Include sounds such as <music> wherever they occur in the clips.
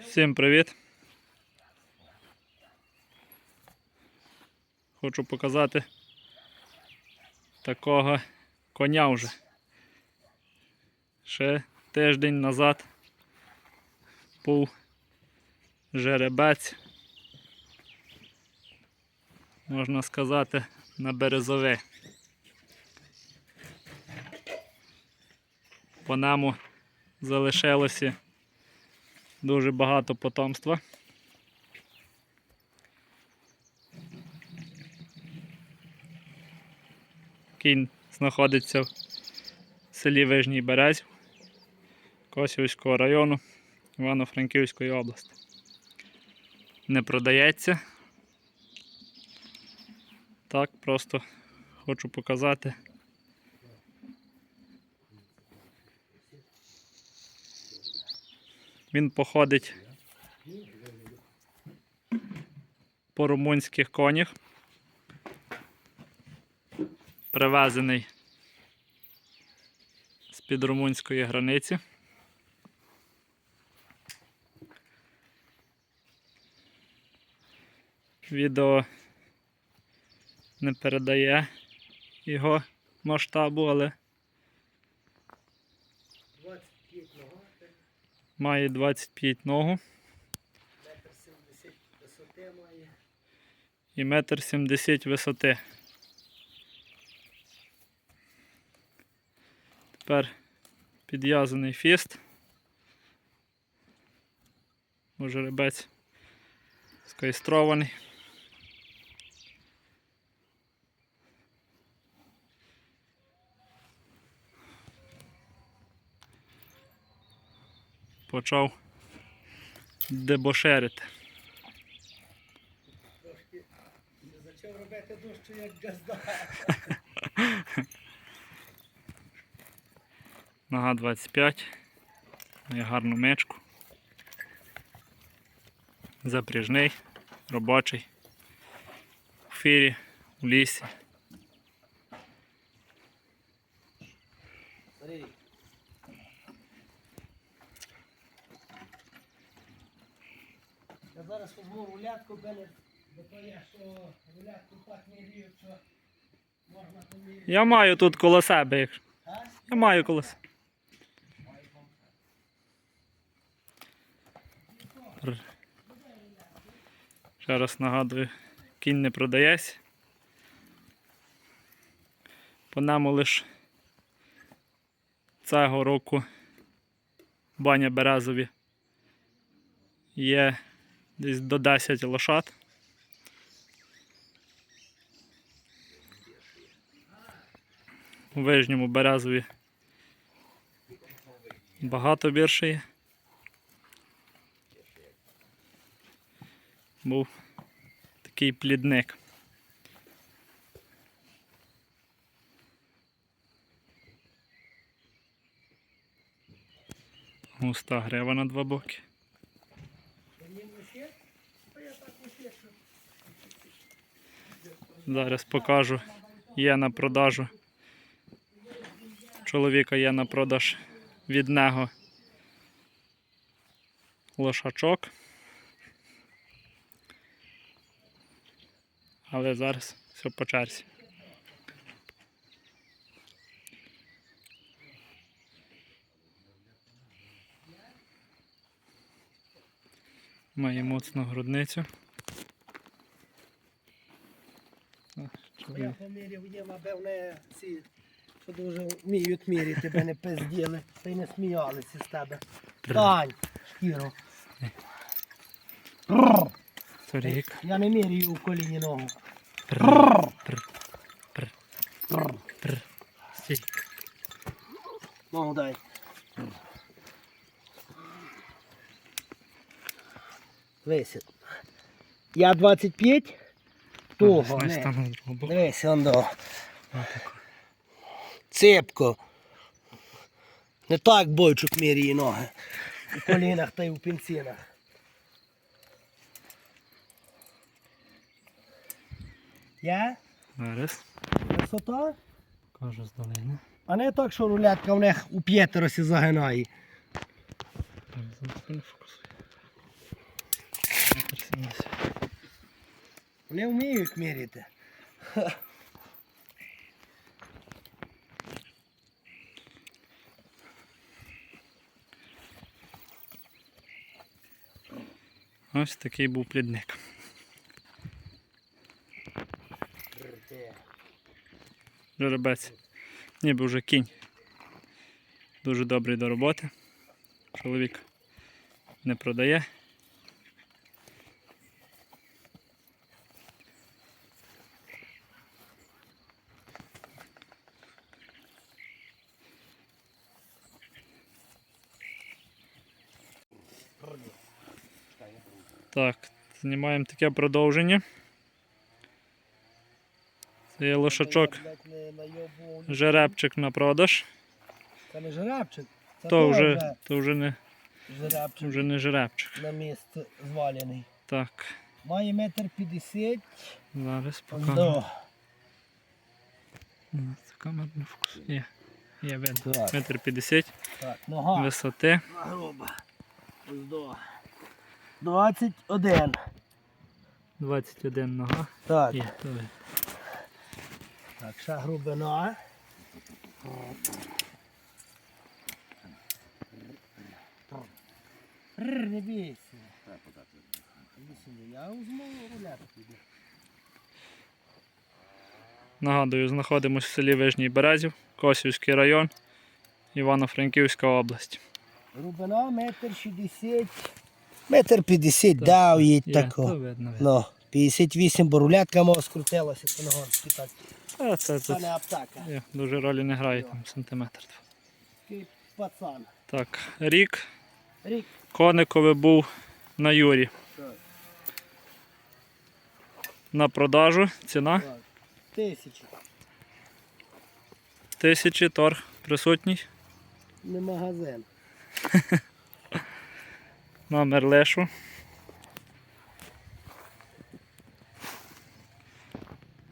Всім привіт! Хочу показати такого коня вже. Ще тиждень назад був жеребець, можна сказати, на березове. По нему залишилося дуже багато потомства. Кінь знаходиться в селі Вижній Березь Косівського району Івано-Франківської області. Не продається. Так, просто хочу показати. Він походить по румунських конях. Привезений з-під румунської границі. Відео не передає його масштабу, але 25 нога, має 25 ногу метр 70 висоти має. і метр 70 висоти. Тепер підв'язаний фіст. Жеребець скайстрований. Почав дебошерити. Трошки почав робити дощу, як газда. Нога 25. Має гарну мечку. Запряжний, робочий. У фірі, у лісі. Смотри. Зараз візьму рулятку, бо я що рулятку так не рію, що можна поміряти. Я маю тут коло себе. якщо- Я маю коло себе. Ще раз нагадую, кінь не продається. По нему лише цього року баня Березові є десь до 10 лошад. У Вижньому Березові багато є. Був такий плідник. Густа грива на два боки. Мені ще? Та я так ще, що Зараз покажу. Є на продажу. Чоловіка є на продаж від нього лошачок. Але зараз все по черзі. Має моцну грудницю. Я поміряв є, напевне, ці, що дуже вміють міряти, тебе не пизділи, та й не сміялися з тебе. Тань, шкіро. Торік. Я не міряю у коліні ногу. Ногу дай. Висить. Я 25. Того, не. Дивись, он до. Цепко. Не так бойчук міряє ноги. У колінах та й у пінцінах. Я? Зараз. Висота? Кажу з долини. А не так, що рулетка в них у п'ятеросі загинає. Зараз не фокусує. Метр сімдесят. Вони вміють міряти. Ось такий був плідник. Жеребець. Ніби вже кінь. Дуже добрий до роботи. Чоловік не продає. Так, знімаємо таке продовження. Це є лошачок, жеребчик на продаж. Це не жеребчик. Це То вже, то вже не, жеребчик вже не жеребчик. на місце звалений. Так, Має метр п'ятдесят. зараз покажу. Це камера не фокусує. Є, є видно. Метр п'ятдесят висоти. Груба. Ось до. 21. 21 нога. Так, Є, так, ще глибина. Рр, Не бійся. Я візьму рулетку. піду. Нагадую, знаходимося в селі Вижній Березів, Косівський район, Івано-Франківська область. Глибина метр шістдесят. Метр п'ятдесят дав їй Є, то тако. видно. видно. Ну, 58, бо рулетка мого скрутилася по ногам. Так, А, це це тут не аптека. є, дуже ролі не грає, там сантиметр. Такий пацан. Так, рік Рік. Коникове був на Юрі. Так. На продажу ціна Так. Тисячі. тисячі, торг присутній. Не магазин. <laughs> Номер лишу.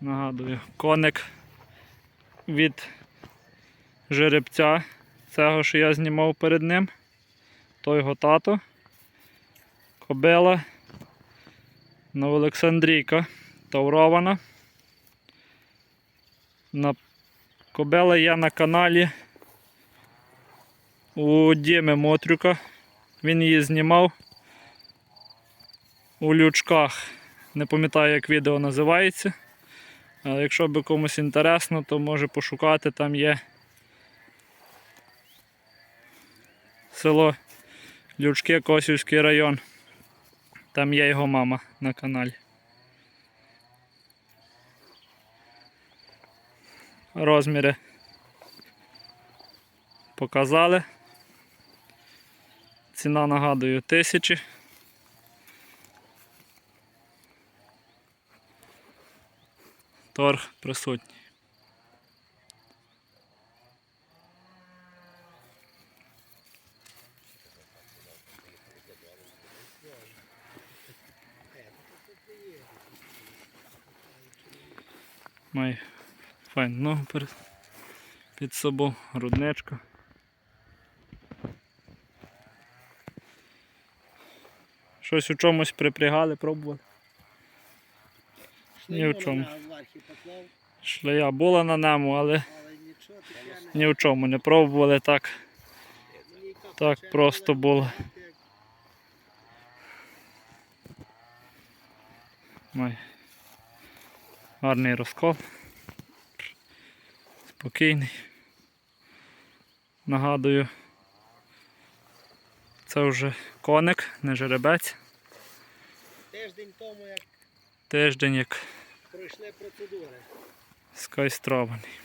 Нагадую, коник від жеребця, цього, що я знімав перед ним. То його тато. Кобила. Новоолександрійка таврована. На... Кобила є на каналі у Діми Мотрюка. Він її знімав у лючках. Не пам'ятаю, як відео називається. Але якщо би комусь інтересно, то може пошукати. Там є село Лючки, Косівський район. Там є його мама на каналі. Розміри показали. Ціна нагадую тисячі. Торг присутній. Має файн ногу під собою, грудничка. Щось у чомусь припрягали, пробували. Ні в чому. Шлея була на ньому, але але нічого ні в чому не пробували так. Так просто було. Май. Гарний розкол. Спокійний. Нагадую, це вже коник, не жеребець. Тиждень тому, як Тиждень як пройшли процедури. скайстрований.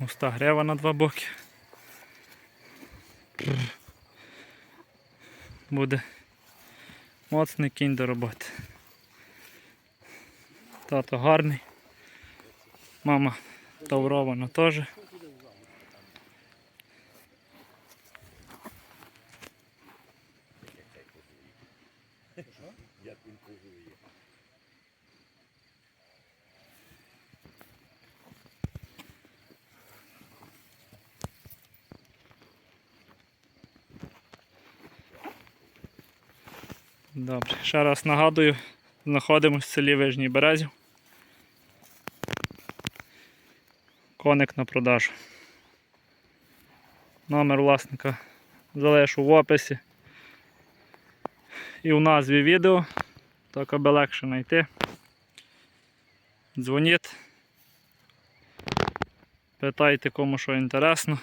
Уста грева на два боки. Буде моцний кінь до роботи. Тато гарний. Мама таврована теж. Добре. Ще раз нагадую, знаходимося в селі Вижній Березів. Коник на продажу. Номер власника залишу в описі і в назві відео, так аби легше знайти. Дзвоніть. Питайте кому що інтересно.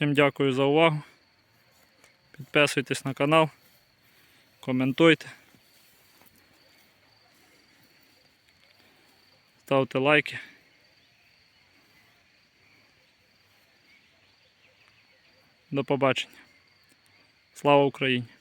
Всім дякую за увагу. Підписуйтесь на канал, коментуйте. Ставте лайки. До побачення. Слава Україні!